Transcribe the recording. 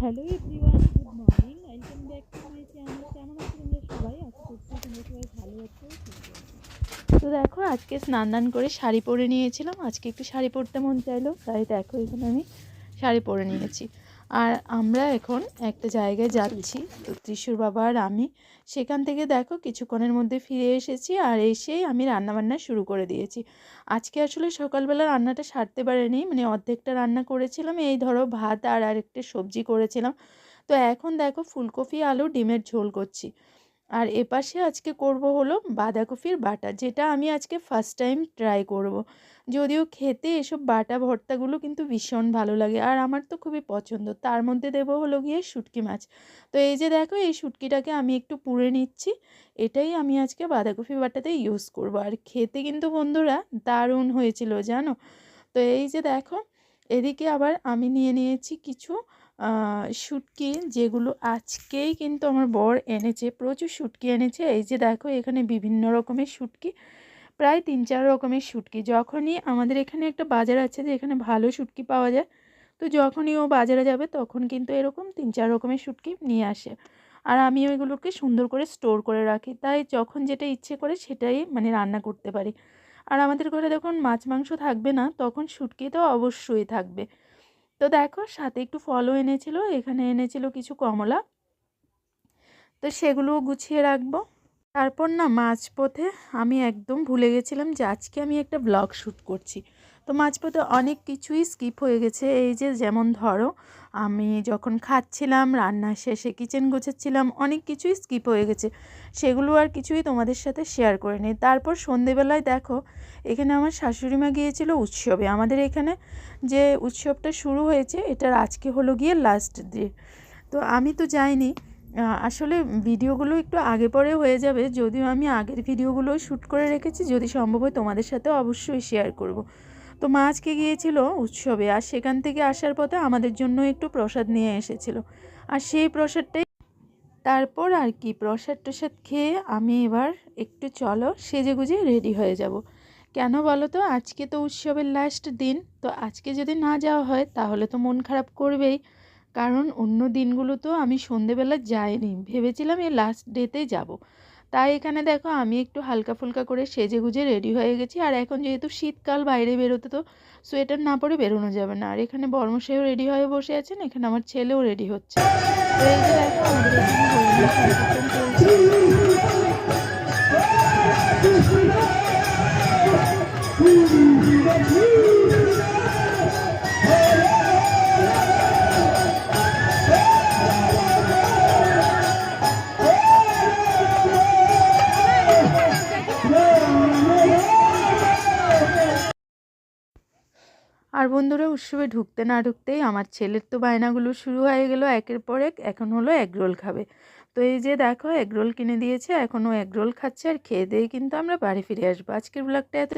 Hello everyone good morning welcome back to my channel কেমন আছো তোমরা সবাই? আশা করছি তোমরা সবাই ভালো আছো। তো দেখো, আজকে স্নান দান করে শাড়ি পরে নিয়েছিলাম। আজকে একটু শাড়ি পরতে মন চাইলো, তাই দেখো এখানে আমি শাড়ি পরে নিয়েছি। আর আমরা এখন একটা জায়গায় যাচ্ছি। তো ত্রিশুর বাবা আর আমি সেখান থেকে দেখো কিছুক্ষণের মধ্যে ফিরে এসেছি আর এসেই আমি রান্নাবান্না শুরু করে দিয়েছি। আজকে আসলে সকালবেলা রান্নাটা সারতে পারেনি মানে অর্ধেকটা রান্না করেছিলাম, এই ধরো ভাত আর আরেকটা সবজি করেছিলাম। তো এখন দেখো ফুলকপি, আলু, ডিমের ঝোল করছি। আর এপাশে আজকে করব হলো বাঁধাকপির বাটা, যেটা আমি আজকে ফার্স্ট টাইম ট্রাই করব। যদিও খেতে এসব বাটা ভর্তাগুলো কিন্তু ভীষণ ভালো লাগে আর আমার তো খুবই পছন্দ। তার মধ্যে দেবো হলো গিয়ে শুটকি মাছ। তো এই যে দেখো, এই শুটকিটাকে আমি একটু পুড়ে নিচ্ছি। এটাই আমি আজকে বাঁধাকপি বাটাতে ইউজ করব। আর খেতে কিন্তু বন্ধুরা দারুণ হয়েছিল, জানো? তো এই যে দেখো, এদিকে আবার আমি নিয়ে নিয়েছি কিছু শুটকি যেগুলো আজকেই কিন্তু আমার বর এনেছে, প্রচুর শুটকি এনেছে। এই যে দেখো, এখানে বিভিন্ন রকমের শুটকি, প্রায় তিন চার রকমের শুটকি। যখনই আমাদের এখানে একটা বাজার আছে যে এখানে ভালো শুটকি পাওয়া যায়, তো যখনই ও বাজারে যাবে তখন কিন্তু এরকম তিন চার রকমের শুটকি নিয়ে আসে। আর আমি ওইগুলোকে সুন্দর করে স্টোর করে রাখি। তাই যখন যেটা ইচ্ছে করে সেটাই মানে রান্না করতে পারি। আর আমাদের ঘরে যখন মাছ মাংস থাকবে না, তখন শুটকি তো অবশ্যই থাকবে। তো দেখো সাথে একটু ফলও এনেছিল, এখানে এনেছিল কিছু কমলা। তো সেগুলোও গুছিয়ে রাখব। তারপর না মাঝপথে আমি একদম ভুলে গেছিলাম যে আজকে আমি একটা ব্লগ শ্যুট করছি। তো মাঝপথে অনেক কিছুই স্কিপ হয়ে গেছে। এই যে যেমন ধরো, আমি যখন খাচ্ছিলাম, রান্না শেষে কিচেন গোছাচ্ছিলাম, অনেক কিছুই স্কিপ হয়ে গেছে। সেগুলো আর কিছুই তোমাদের সাথে শেয়ার করে নিই। তারপর সন্ধেবেলায় দেখো, এখানে আমার শাশুড়ি মা গিয়েছিল উৎসবে। আমাদের এখানে যে উৎসবটা শুরু হয়েছে, এটার আজকে হলো গিয়ে লাস্ট ডে তো আমি তো যাইনি। আসলে ভিডিওগুলো একটু আগে পরে হয়ে যাবে। যদিও আমি আগের ভিডিওগুলো শ্যুট করে রেখেছি, যদি সম্ভব হয় তোমাদের সাথে অবশ্যই শেয়ার করব। তো মা আজকে গিয়েছিল উৎসবে আর সেখান থেকে আসার পথে আমাদের জন্য একটু প্রসাদ নিয়ে এসেছিল। আর সেই প্রসাদটাই তারপর আর কি, প্রসাদ টসাদ খেয়ে আমি এবার একটু চলো সেজে গুজে রেডি হয়ে যাব। কেন বলো তো? আজকে তো উৎসবের লাস্ট দিন, তো আজকে যদি না যাওয়া হয় তাহলে তো মন খারাপ করবেই। কারণ অন্য দিনগুলো তো আমি সন্ধেবেলা যাইনি, ভেবেছিলাম এই লাস্ট ডেতে যাব। তাই এখানে দেখো আমি একটু হালকা ফুলকা করে সেজে গুজে রেডি হয়ে গেছি। আর এখন যেহেতু শীতকাল, বাইরে বেরোতে তো সোয়েটার না পরে বেরোনো যাবে না। আর এখানে বর্মশাইও রেডি হয়ে বসে আছেন এখানে আমার ছেলেও রেডি হচ্ছে। দেখো আর বন্ধুরা, উৎসবে ঢুকতে না ঢুকতেই আমার ছেলের তো বায়নাগুলো শুরু হয়ে গেল একের পর এক। এখন হলো এগরোল খাবে। তো এই যে দেখো, এগরোল কিনে দিয়েছে এখনও এগরোল খাচ্ছে আর খেয়ে দিয়ে কিন্তু আমরা বাড়ি ফিরে আসব। আজকের ব্লগটা এত